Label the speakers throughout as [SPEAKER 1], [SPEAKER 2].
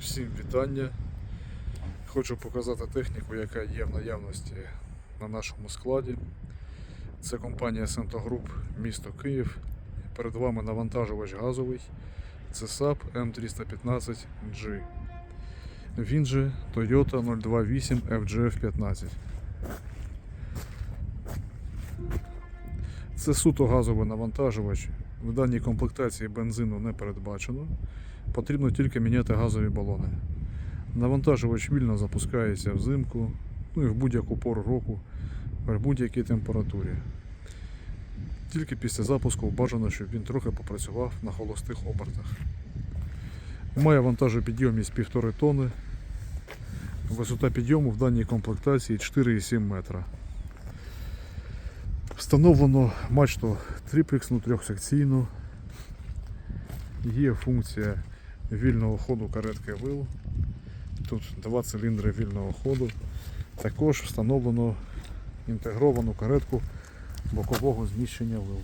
[SPEAKER 1] Всім вітання. Хочу показати техніку, яка є в наявності на нашому складі. Це компанія Сентогруп, місто Київ. Перед вами навантажувач газовий. Це SAP M315G. Він же Toyota 028 FGF15. Це суто газовий навантажувач. В даній комплектації бензину не передбачено. Потрібно тільки міняти газові балони. Навантажувач вільно запускається взимку, ну і в будь-яку пору року, при будь-якій температурі. Тільки після запуску бажано, щоб він трохи попрацював на холостих обертах. Має вантажопідйомність 1,5 тонни. Висота підйому в даній комплектації 4,7 метра. Встановлено мачту тріплексну трьохсекційну. Є функція вільного ходу каретки вил. Тут два циліндри вільного ходу. Також встановлено інтегровану каретку бокового зміщення вил.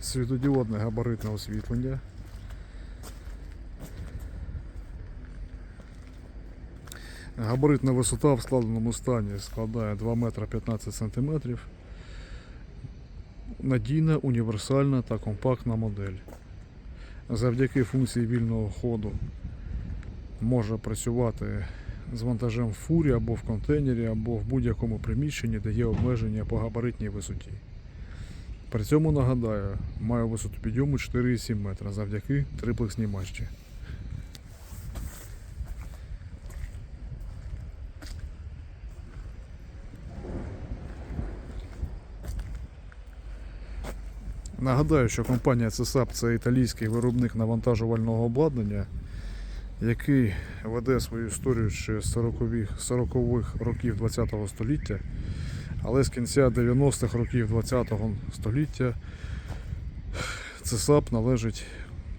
[SPEAKER 1] Світодіодне габаритне освітлення. Габаритна висота в складеному стані складає 2 метра 15 сантиметрів. Надійна, універсальна та компактна модель. Завдяки функції вільного ходу може працювати з вантажем в фурі або в контейнері, або в будь-якому приміщенні, де є обмеження по габаритній висоті. При цьому нагадаю, має висоту підйому 4,7 метра завдяки триплексній мачті. Нагадаю, що компанія CESAP це італійський виробник навантажувального обладнання, який веде свою історію ще з 40-х 40-х років ХХ століття, але з кінця 90-х років ХХ століття CESAP належить,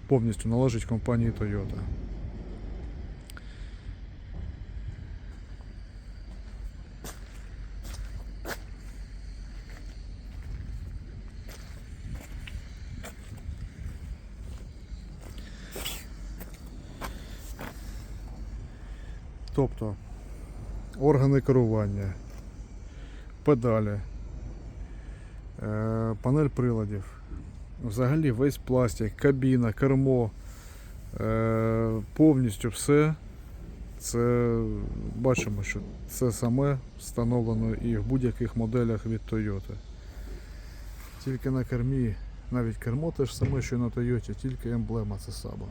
[SPEAKER 1] повністю належить компанії Toyota. Тобто органи керування, педалі, е, панель приладів, взагалі весь пластик, кабіна, кермо, е, повністю все. Це бачимо, що це саме встановлено і в будь-яких моделях від Toyota. Тільки на кермі, навіть кермо теж саме, що і на Toyota, тільки емблема це саба.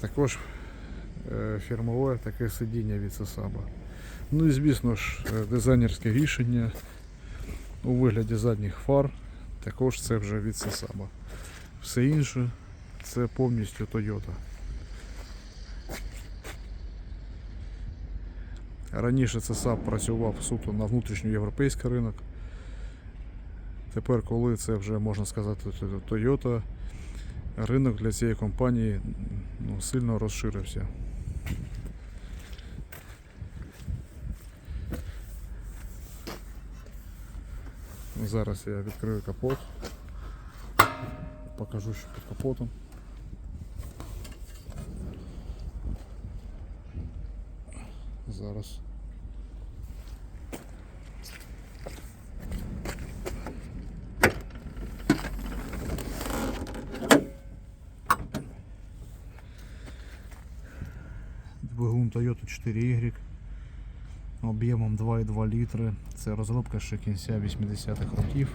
[SPEAKER 1] Також фірмове таке сидіння від Сасаба. Ну і звісно ж, е, дизайнерське рішення у вигляді задніх фар. Також це вже від Сасаба. Все інше це повністю Toyota. Раніше Сасаб працював суто на внутрішньоєвропейський ринок. Тепер, коли це вже можна сказати Toyota, ринок для цієї компанії ну, сильно розширився. Зараз я відкрию капот. Покажу, що під капотом. Зараз. Toyota 4Y об'ємом 2,2 літри. Це розробка ще кінця 80-х років.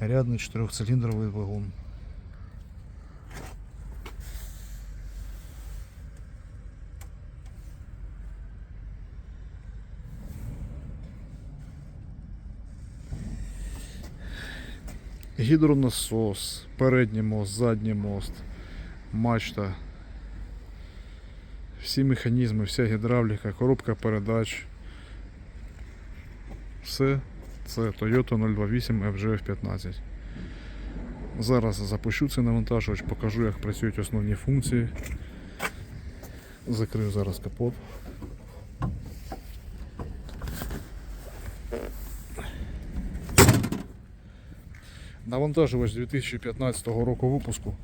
[SPEAKER 1] Рядний чотирьохциліндровий двигун. Гідронасос, передній мост, задній мост, мачта, всі механізми, вся гідравліка, коробка передач. Все це Toyota 028 FGF15. Зараз запущу цей навантажувач, покажу, як працюють основні функції. Закрию зараз капот. Навантажувач 2015 року випуску.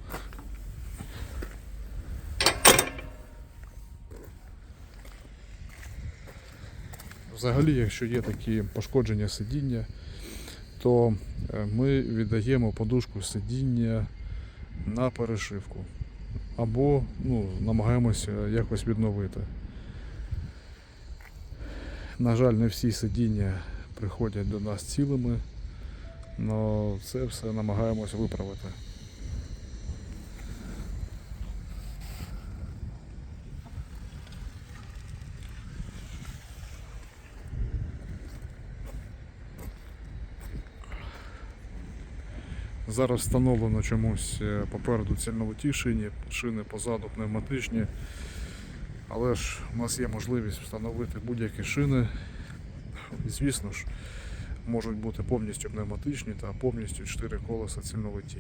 [SPEAKER 1] Взагалі, якщо є такі пошкодження сидіння, то е, ми віддаємо подушку сидіння на перешивку. Або ну, намагаємося якось відновити. На жаль, не всі сидіння приходять до нас цілими, але це все намагаємося виправити. Зараз встановлено чомусь е, попереду цільновиті шині, шини позаду пневматичні. Але ж у нас є можливість встановити будь-які шини. І, звісно ж, можуть бути повністю пневматичні та повністю 4 колеса цільновиті.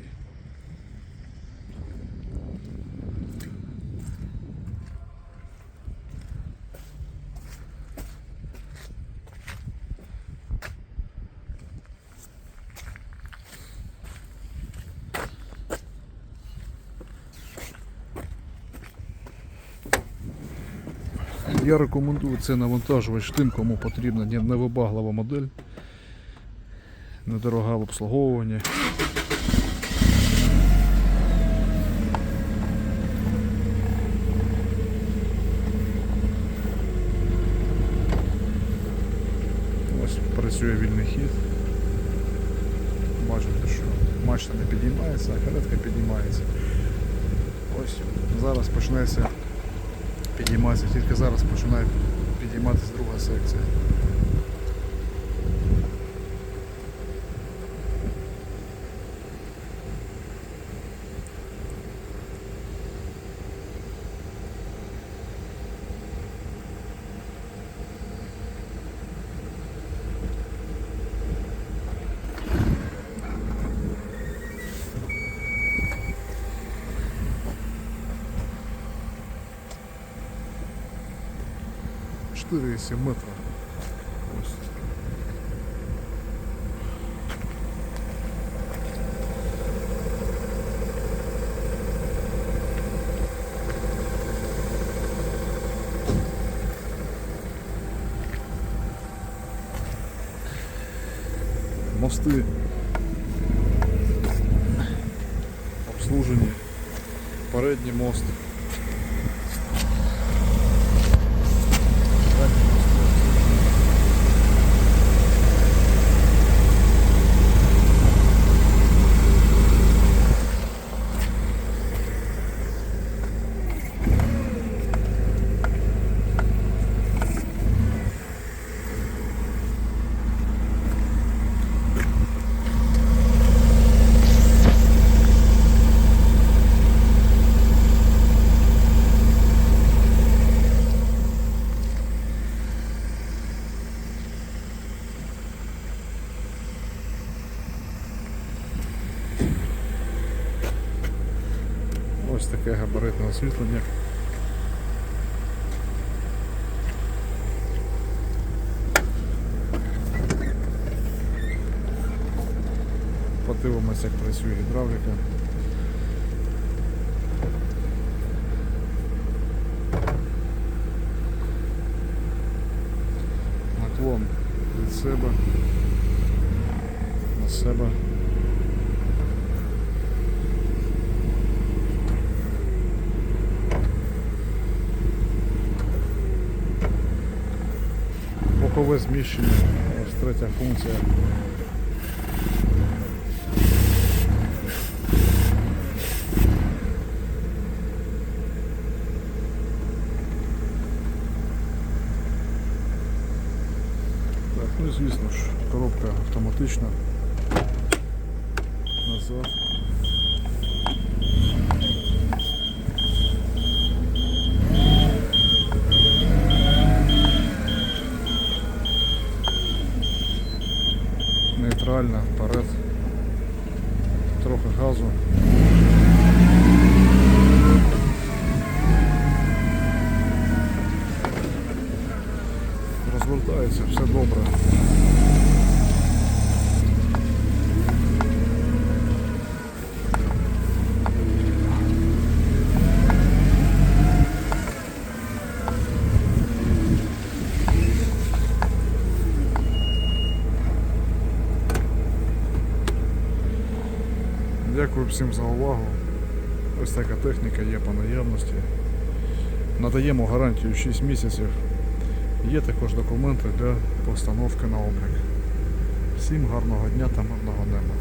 [SPEAKER 1] Я рекомендую це навантажувач тим, кому потрібна невибаглива модель, недорога в обслуговуванні. Ось працює вільний хід. Бачите, що мачта не підіймається, а каретка підіймається. Ось зараз почнеться підійматися, тільки зараз починає підійматися друга секція. Чотири і сім метра. Ось. Мости обслужені. Передній мост. Задній мост. Ось таке габаритне освітлення. Подивимося, як працює гідравліка. Наклон від себе на себе. Бокове зміщення, ось третя функція. Так, ну і звісно ж, коробка автоматична. Назад. складається, все добре. Дякую всім за увагу. Ось така техніка є по наявності. Надаємо гарантію 6 місяців. Є також документи для постановки на облік. Всім гарного дня та мирного неба.